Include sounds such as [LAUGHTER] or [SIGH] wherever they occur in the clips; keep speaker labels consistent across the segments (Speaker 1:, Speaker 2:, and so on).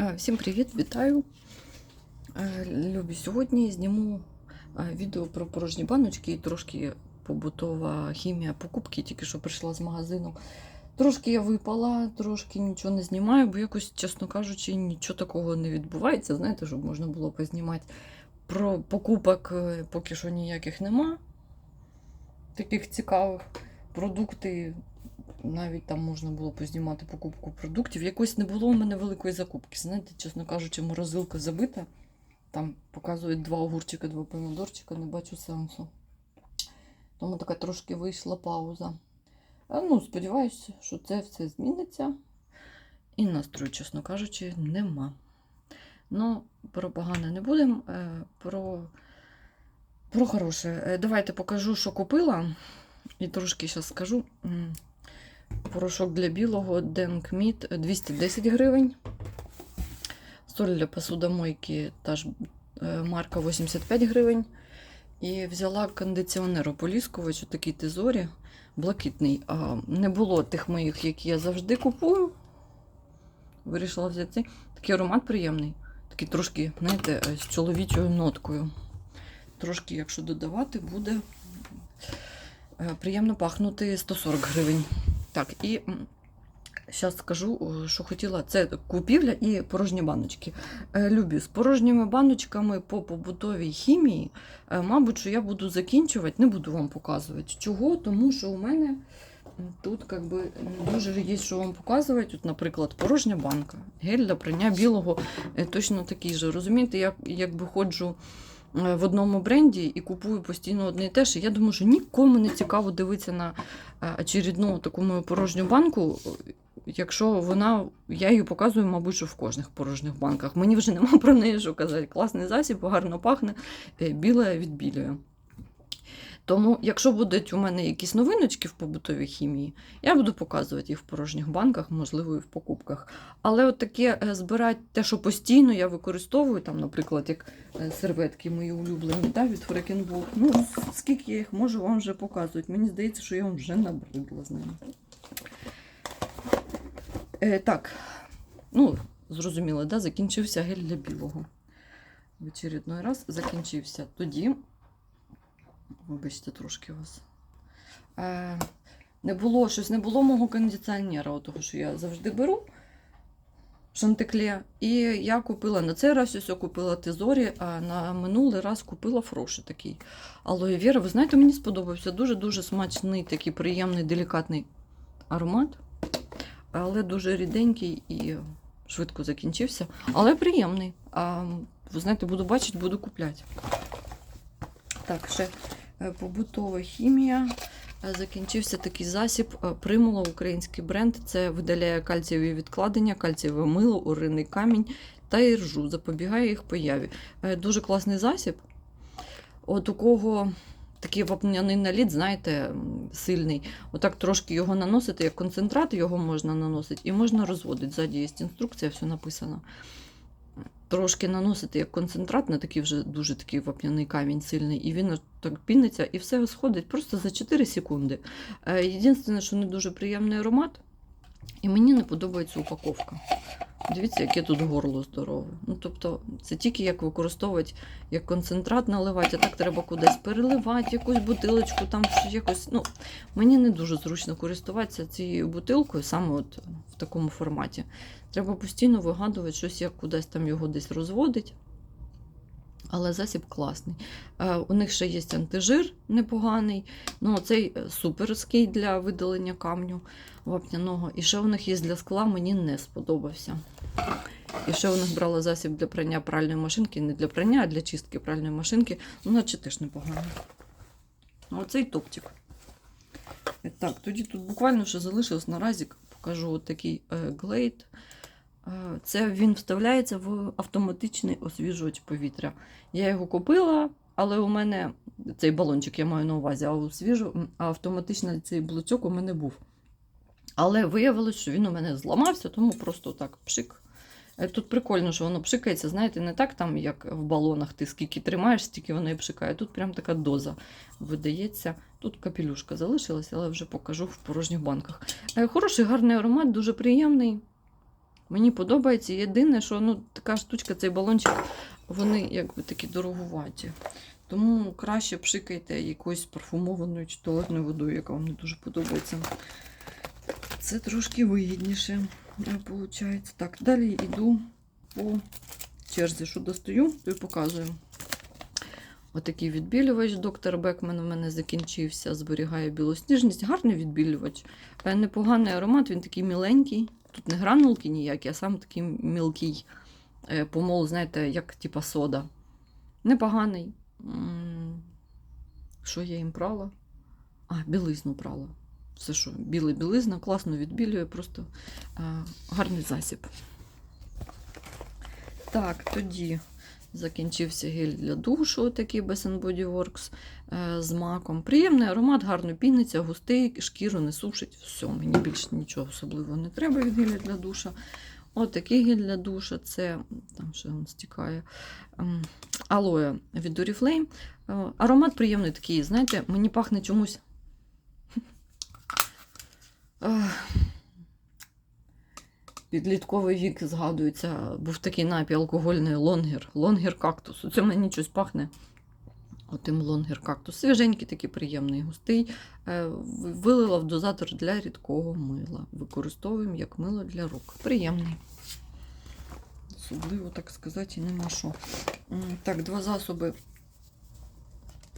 Speaker 1: Е, Всім привіт, вітаю. Е, Любі, сьогодні зніму е, відео про порожні баночки і трошки побутова хімія покупки, тільки що прийшла з магазину. Трошки я випала, трошки нічого не знімаю, бо якось, чесно кажучи, нічого такого не відбувається. Знаєте, щоб можна було познімати. Про покупок поки що ніяких нема. Таких цікавих. Продукти навіть там можна було познімати покупку продуктів. Якось не було у мене великої закупки. Знаєте, чесно кажучи, морозилка забита. Там показують два огурчика, два помідорчика, не бачу сенсу. Тому така трошки вийшла пауза. Ну, сподіваюся, що це все зміниться. І настрою, чесно кажучи, нема. Ну, про погане не будемо. е, Про, про хороше. Е, Давайте покажу, що купила. І трошки зараз скажу. Порошок для білого Денкміт 210 гривень. Соль для посудомойки та ж е, марка 85 гривень. І взяла кондиціонер ополіскувач, такий тезорі, блакитний. А, не було тих моїх, які я завжди купую. Вирішила взяти цей. Такий аромат приємний. Такий трошки, знаєте, е, з чоловічою ноткою. Трошки, якщо додавати, буде е, приємно пахнути 140 гривень. Так, і зараз скажу, що хотіла. Це купівля і порожні баночки. Е, Любі, з порожніми баночками по побутовій хімії, е, мабуть, що я буду закінчувати, не буду вам показувати. Чого? Тому що у мене тут как би, дуже є, що вам показувати. От, наприклад, порожня банка, гель для прання білого е, точно такий же. Розумієте, я якби ходжу е, в одному бренді і купую постійно одне і те ж. І Я думаю, що нікому не цікаво дивитися на е, очередну таку мою порожню банку, якщо вона, я її показую, мабуть, що в кожних порожніх банках. Мені вже нема про неї що казати. Класний засіб, гарно пахне, біле біле відбілює. Тому, якщо будуть у мене якісь новиночки в побутовій хімії, я буду показувати їх в порожніх банках, можливо, і в покупках. Але от таке е, збирати те, що постійно я використовую, там, наприклад, як е, серветки мої улюблені да, від Фрекенбург. Ну, скільки я їх можу вам вже показувати. Мені здається, що я вам вже набридла з ними. Е, так, ну, зрозуміло, да, закінчився гель для білого. В очередной раз закінчився. Тоді, вибачте, трошки вас. Е, не було, щось не було мого кондиціонера, того, що я завжди беру. Шантекле. І я купила на цей раз ось купила Тезорі, а на минулий раз купила Фроші такий. Алоє Віра. Ви знаєте, мені сподобався. Дуже-дуже смачний, такий приємний, делікатний аромат. Але дуже ріденький і швидко закінчився. Але приємний. А, ви знаєте, буду бачити, буду купляти. Так, ще побутова хімія. Е, Закінчився такий засіб е, Примула, український бренд. Це видаляє кальцієві відкладення, кальцієве мило, уринний камінь та іржу, запобігає їх появі. Е, Дуже класний засіб. От у кого такий вапняний наліт, знаєте, сильний. Отак трошки його наносити, як концентрат, його можна наносити, і можна розводити. Ззаді є інструкція, все написано. Трошки наносити як концентрат на такий вже дуже такий вапняний камінь сильний, і він так піниться, і все сходить просто за 4 секунди. Е, Єдине, що не дуже приємний аромат, і мені не подобається упаковка. Дивіться, яке тут горло здорове. Ну, тобто, це тільки як використовувати як концентрат наливати, а так треба кудись переливати, якусь бутилочку, там якось. Ну, мені не дуже зручно користуватися цією бутилкою саме от в такому форматі. Треба постійно вигадувати щось, як кудись там його десь розводить. Але засіб класний. Е, у них ще є антижир непоганий. Ну, цей е, суперський для видалення камню вапняного. І ще у них є для скла, мені не сподобався. І ще у них брала засіб для прання пральної машинки, не для прання, а для чистки пральної машинки. Ну, наче теж непогано. Оцей топчик. Е, Так, тоді тут буквально ще залишилось наразі, покажу такий глейд. Е, Це він вставляється в автоматичний освіжувач повітря. Я його купила, але у мене цей балончик я маю на увазі, а освіжу, м, а автоматичний цей блочок у мене був. Але виявилось, що він у мене зламався, тому просто так пшик. Е, Тут прикольно, що воно пшикається, знаєте, не так там, як в балонах, ти скільки тримаєш, стільки воно і пшикає. Тут прям така доза видається. Тут капелюшка залишилася, але вже покажу в порожніх банках. Е, Хороший, гарний аромат, дуже приємний. Мені подобається. Єдине, що ну, така штучка, цей балончик, вони якби такі дороговаті. Тому краще пшикайте якоюсь парфумованою чи туалетною водою, яка вам не дуже подобається. Це трошки вигідніше, виходить. Так, далі йду по черзі, що достаю, то й показую. Отакий відбілювач доктор Бекмен у мене закінчився, зберігає білосніжність. Гарний відбілювач. Е, Непоганий аромат, він такий міленький. Тут не гранулки ніякі, а сам такий мілкий е, помол, знаєте, як типа сода. Непоганий. Що я їм прала? А, білизну прала. Все що, біла білизна, класно відбілює, просто гарний засіб. Так, тоді закінчився гель для душу, такий Bath Body Works з маком. Приємний аромат, гарно піниться, густий, шкіру не сушить. Все, мені більше нічого особливого не треба від геля для душа. От такий гель для душа це там ще стікає. ем, Алоє від Oriflame. Е, Аромат приємний такий, знаєте, мені пахне чомусь. Підлітковий вік згадується, був такий напій алкогольний лонгер. Лонгер кактус. Оце мені щось пахне. Отим лонгер кактус. Свіженький, такий приємний, густий. Е, Вилила в дозатор для рідкого мила. Використовуємо як мило для рук. Приємний. Особливо, так сказати, нема що. Так, два засоби.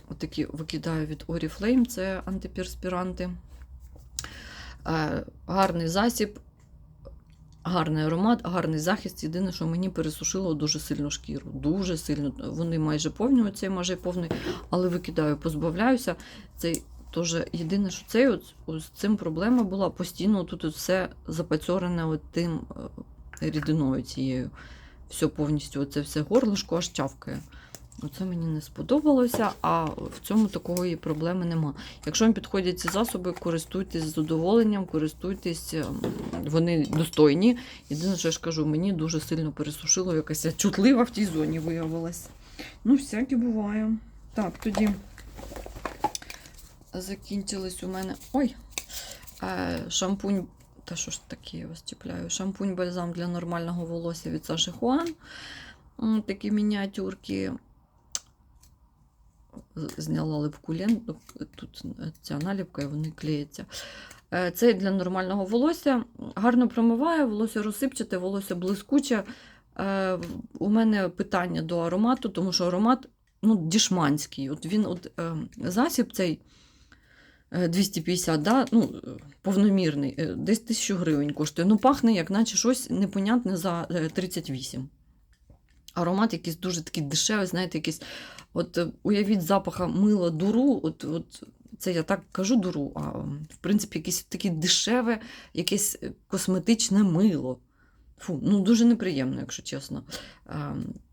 Speaker 1: Отакі викидаю від Oriflame, це антиперспіранти. Е, Гарний засіб, гарний аромат, гарний захист. Єдине, що мені пересушило дуже сильно шкіру. Дуже сильно. Вони майже повні, оцей майже повний, але викидаю, позбавляюся. Цей теж єдине, що цей от, з цим проблема була постійно тут все запацьорене тим е, рідиною цією. Все повністю, оце все горлишко аж чавкає. Оце мені не сподобалося, а в цьому такої проблеми нема. Якщо вам підходять ці засоби, користуйтесь з задоволенням, користуйтесь, ем, вони достойні. Єдине, що я ж кажу, мені дуже сильно пересушило, якась чутлива в тій зоні виявилась. Ну, всяке буває. Так, тоді закінчились у мене. Ой! Е, шампунь. Та що ж таке, я вас чіпляю? Шампунь бальзам для нормального волосся від Саші Хуан. Такі мініатюрки. Зняла липку ленту. Тут ця наліпка, і вони клеяться. Е, Це для нормального волосся. Гарно промиває, волосся розсипчате, волосся блискуче. Е, У мене питання до аромату, тому що аромат ну, дішманський. От він, от, е, засіб цей е, 250, да? ну, повномірний, десь 1000 гривень коштує. Ну, пахне, як наче щось непонятне за е, 38. Аромат якийсь дуже такий дешевий, знаєте, якийсь. От е, уявіть запаха мила дуру, от, от це я так кажу дуру, а в принципі, якесь таке дешеве, якесь е, косметичне мило. Фу, ну дуже неприємно, якщо чесно.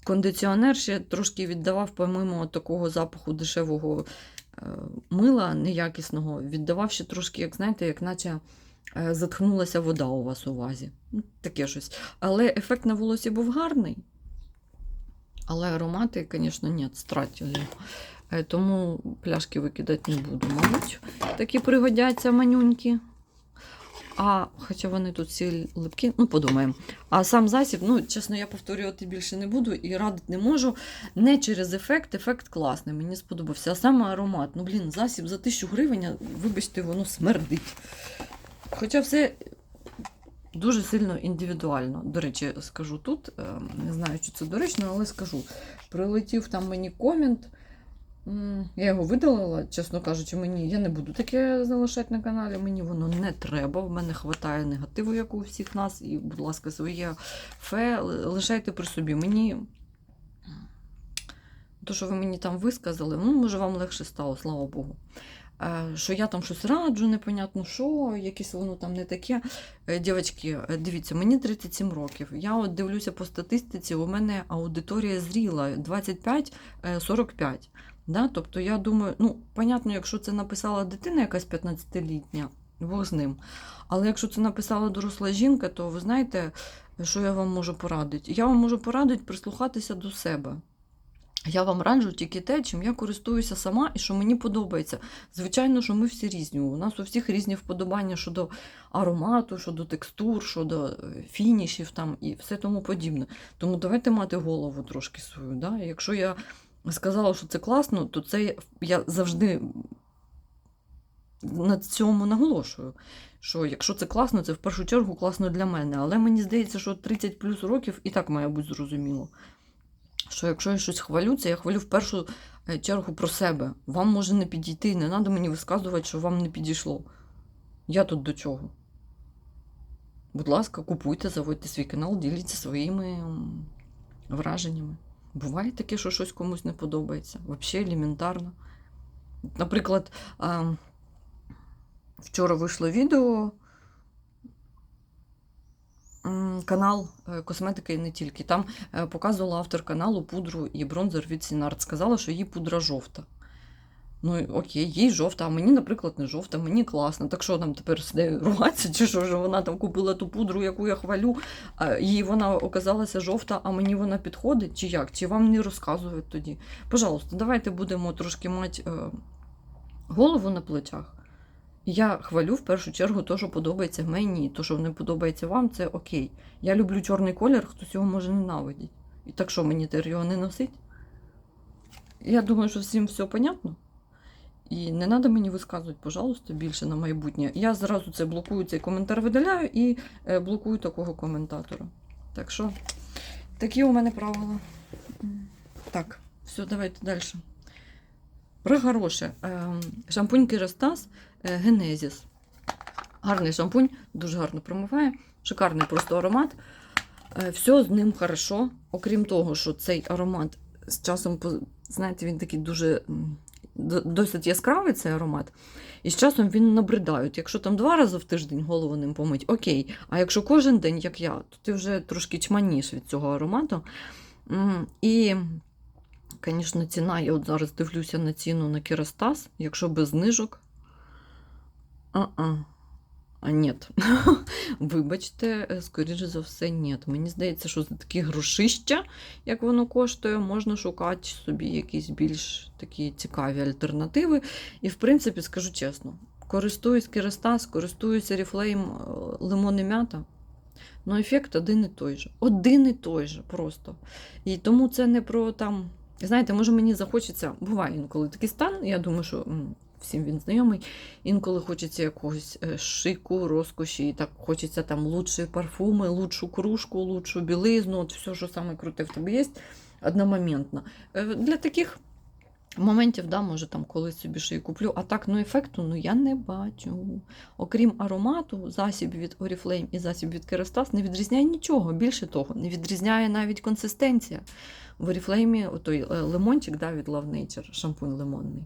Speaker 1: Кондиціонер ще трошки віддавав, помимо такого запаху дешевого е, мила неякісного, віддавав ще трошки, як знаєте, як наче затхнулася вода у вас у вазі. Ну, Таке щось. Але ефект на волосі був гарний. Але аромати, звісно, ні, стратили. Е, Тому пляшки викидати не буду, мабуть. Такі пригодяться манюнькі. А, хоча вони тут всі липкі, ну подумаємо. А сам засіб, ну, чесно, я повторювати більше не буду і радити не можу. Не через ефект, ефект класний, мені сподобався. А саме аромат. Ну, блін, засіб за тисячу гривень, вибачте, воно смердить. Хоча все дуже сильно індивідуально. До речі, скажу тут, е, не знаю, чи це доречно, але скажу. Прилетів там мені комент. Я його видалила, чесно кажучи, мені я не буду таке залишати на каналі. Мені воно не треба. В мене вистачає негативу, як у всіх нас. І, будь ласка, своє фе лишайте при собі. Мені то, що ви мені там висказали, ну, може, вам легше стало, слава Богу. Е, Що я там щось раджу, непонятно що, якесь воно там не таке. Е, Дівчатки, е, дивіться, мені 37 років. Я от дивлюся по статистиці, у мене аудиторія зріла 25-45. Да? Тобто я думаю, ну, понятно, якщо це написала дитина якась 15-літня, Бог з ним. Але якщо це написала доросла жінка, то ви знаєте, що я вам можу порадити? Я вам можу порадити прислухатися до себе. Я вам раджу тільки те, чим я користуюся сама і що мені подобається. Звичайно, що ми всі різні. У нас у всіх різні вподобання щодо аромату, щодо текстур, щодо е, фінішів там і все тому подібне. Тому давайте мати голову трошки свою. Да? Якщо я сказала, що це класно, то це я завжди на цьому наголошую. Що якщо це класно, це в першу чергу класно для мене. Але мені здається, що 30 плюс років і так має бути зрозуміло. Що якщо я щось хвалю, це я хвалю в першу е, чергу про себе. Вам може не підійти, не треба мені висказувати, що вам не підійшло. Я тут до чого? Будь ласка, купуйте, заводьте свій канал, діліться своїми враженнями. Буває таке, що щось комусь не подобається. Взагалі елементарно. Наприклад, вчора вийшло відео. Канал е, косметики і не тільки. Там е, показувала автор каналу пудру і бронзер від Сінарт. Сказала, що їй пудра жовта. Ну, окей, їй жовта, а мені, наприклад, не жовта, мені класно. Так що нам тепер з нею ругатися, чи що ж вона там купила ту пудру, яку я хвалю, а їй вона оказалася жовта, а мені вона підходить, чи як? Чи вам не розказують тоді? Пожалуйста, давайте будемо трошки мати е, голову на плечах. Я хвалю в першу чергу те, що подобається мені, то, що не подобається вам, це окей. Я люблю чорний колір, хтось його може ненавидіти. І так що мені тепер його не носить? Я думаю, що всім все понятно. І не треба мені висказувати, пожалуйста, більше на майбутнє. Я зразу це блокую, цей коментар видаляю і е, блокую такого коментатора. Так що, такі у мене правила. Так, все, давайте далі. Про. Ем, Шампунь Керастас е, Генезіс. Гарний шампунь, дуже гарно промиває. Шикарний просто аромат. Е, Все з ним хорошо. Окрім того, що цей аромат з часом, знаєте, він такий дуже досить яскравий цей аромат. І з часом він набридає. От Якщо там два рази в тиждень голову ним помить, окей. А якщо кожен день, як я, то ти вже трошки чманіш від цього аромату. І, звісно, ціна, я от зараз дивлюся на ціну на Керастас, якщо без знижок. А-а. А ні. [LAUGHS] Вибачте, е, скоріше за все, ні. Мені здається, що за такі грошища, як воно коштує, можна шукати собі якісь більш такі цікаві альтернативи. І, в принципі, скажу чесно, користуюсь Керастас, користуюсь Oriflame е, лимон і м'ята. Ну, ефект один і той же. Один і той же просто. І тому це не про там. Знаєте, може мені захочеться, буває інколи такий стан, я думаю, що всім він знайомий. Інколи хочеться якогось е, шику, розкоші, і так хочеться там лучші парфуми, лучшу кружку, лучшу білизну, от все, що саме круте в тебе є, одномоментно. Е, Для таких моментів, да, може, там колись собі ще й куплю, а так, ну, ефекту ну, я не бачу. Окрім аромату, засіб від Oriflame і засіб від Kerastase не відрізняє нічого. Більше того, не відрізняє навіть консистенція. В Oriflame той е, лимончик да, від Love Nature, шампунь лимонний.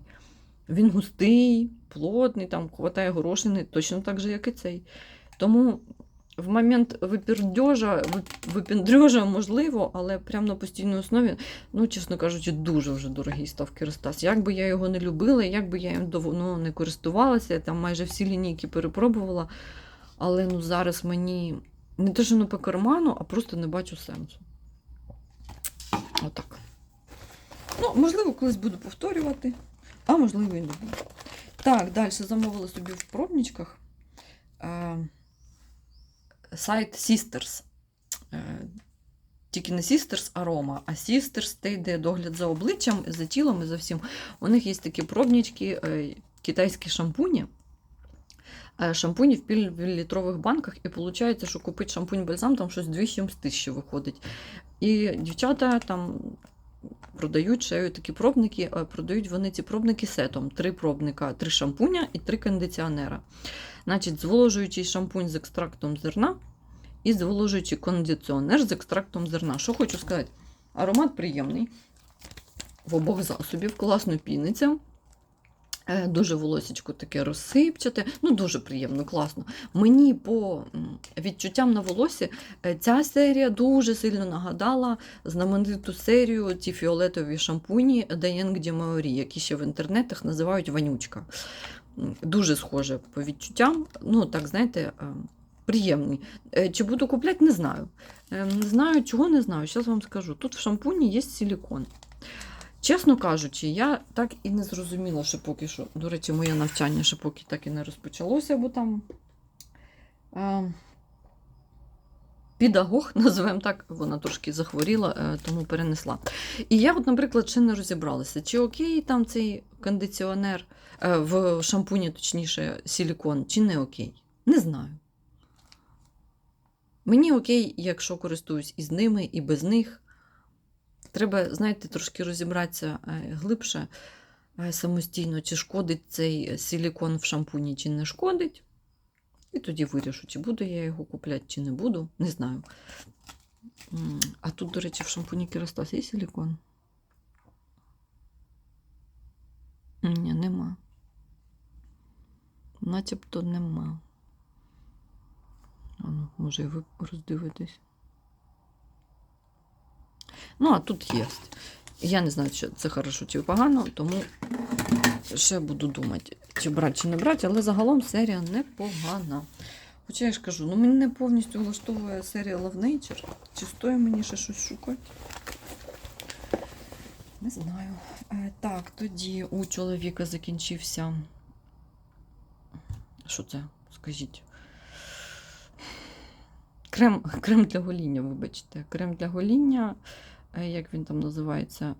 Speaker 1: Він густий, плотний, там хватає горошини, точно так же, як і цей. Тому в момент випірдьожа, вип- можливо, але прямо на постійній основі, ну, чесно кажучи, дуже вже дорогий став Керастас. Як би я його не любила, як би я їм давно не користувалася, я там майже всі лінійки перепробувала. Але ну, зараз мені не те, що не по карману, а просто не бачу сенсу. Отак. Ну, можливо, колись буду повторювати, а можливо і не буду. Так, далі замовила собі в пробничках е, сайт Sisters. Е, тільки не Sisters Aroma, а Sisters, де догляд за обличчям, за тілом і за всім. У них є такі пробнички, е, китайські шампуні. Е, Шампуні в півлітрових банках, і виходить, що купити шампунь бальзам там щось 200 тисячі виходить. І дівчата там продають ще такі пробники, е, продають вони ці пробники сетом. Три пробника, три шампуня і три кондиціонера. Значить, зволожуючий шампунь з екстрактом зерна і зволожуючий кондиціонер з екстрактом зерна. Що хочу сказати? Аромат приємний. В обох засобів класно піниться. Е, Дуже волосечко таке розсипчате, ну дуже приємно, класно. Мені по відчуттям на волосі е, ця серія дуже сильно нагадала знамениту серію ті фіолетові шампуні Diane de Maori, які ще в інтернетах називають ванючка. Дуже схоже по відчуттям. Ну, так, знаєте, е, приємний. Чи буду купляти, не знаю. Е, Не знаю, чого не знаю. Зараз вам скажу. Тут в шампуні є силікон. Чесно кажучи, я так і не зрозуміла, що поки що. До речі, моє навчання ще поки так і не розпочалося, бо там е, педагог, [LAUGHS] називаємо так, вона трошки захворіла, е, тому перенесла. І я, от, наприклад, ще не розібралася, чи окей там цей кондиціонер е, в шампуні, точніше, силікон, чи не окей. Не знаю. Мені окей, якщо користуюсь і з ними, і без них. Треба, знаєте, трошки розібратися е, глибше е, самостійно, чи шкодить цей силікон в шампуні, чи не шкодить. І тоді вирішу, чи буду я його купляти, чи не буду. Не знаю. А тут, до речі, в шампуні Керастас є силікон? Ні, нема. Начебто нема. Ну, може, і ви роздивитесь. Ну, а тут є. Я не знаю, чи це хорошо чи погано, тому ще буду думати, чи брати, чи не брати, але загалом серія непогана. Хоча я ж кажу, ну мене повністю влаштовує серія Love Nature. Чи стоїть мені ще щось шукати? Не знаю. Е, Так, тоді у чоловіка закінчився. Що це? Скажіть. Крем, [LAUGHS] крем для гоління, вибачте. Крем для гоління, е, як він там називається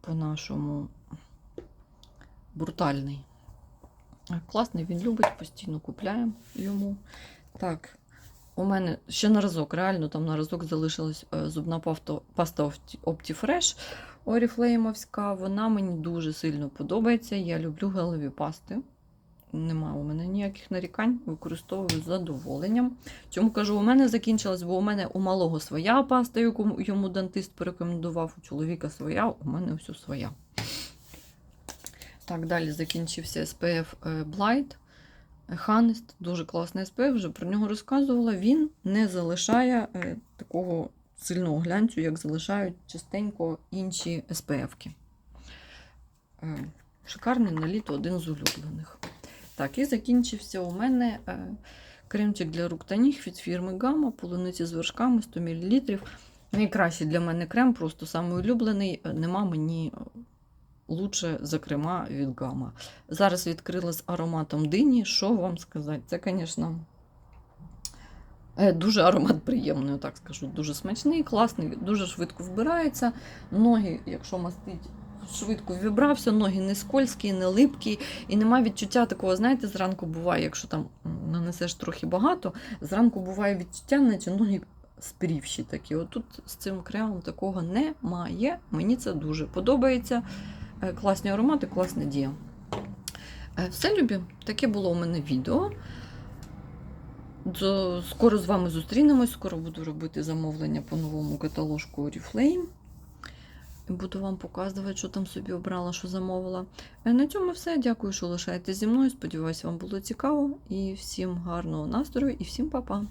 Speaker 1: по-нашому брутальний. Е, Класний, він любить, постійно купляємо йому. Так, у мене ще на разок, реально там на разок залишилась е, зубна паста, паста Opti- Optifresh Oriflame. Вона мені дуже сильно подобається. Я люблю гелеві пасти. Нема у мене ніяких нарікань, використовую з задоволенням. Чому кажу, у мене закінчилась, бо у мене у малого своя паста, яку йому дантист порекомендував, у чоловіка своя, у мене все своя. Так, далі закінчився SPF е, Blight. Honest, дуже класний SPF, вже про нього розказувала. Він не залишає е, такого сильного глянцю, як залишають частенько інші SPF-ки. Е, Шикарний на літо один з улюблених. Так, і закінчився у мене е, кремчик для рук та ніг від фірми Гама, полуниці з вершками 100 мл. Найкращий для мене крем, просто самий. Е, Нема мені е, лучше, зокрема, від Гама. Зараз відкрила з ароматом дині. Що вам сказати? Це, звісно, дуже аромат приємний, так скажу. Дуже смачний, класний, дуже швидко вбирається. Ноги, якщо мастить, швидко вібрався, ноги не скользкі, не липкі, і нема відчуття такого, знаєте, зранку буває, якщо там нанесеш трохи багато, зранку буває відчуття, наче ноги спрівші такі. Отут з цим кремом такого немає. Мені це дуже подобається. Е, Класні аромати, класна дія. Е, Все, любі, таке було у мене відео. Скоро з вами зустрінемось, скоро буду робити замовлення по новому каталожку Oriflame. Буду вам показувати, що там собі обрала, що замовила. Е, На цьому все. Дякую, що лишаєтесь зі мною. Сподіваюсь, вам було цікаво. І всім гарного настрою і всім па-па!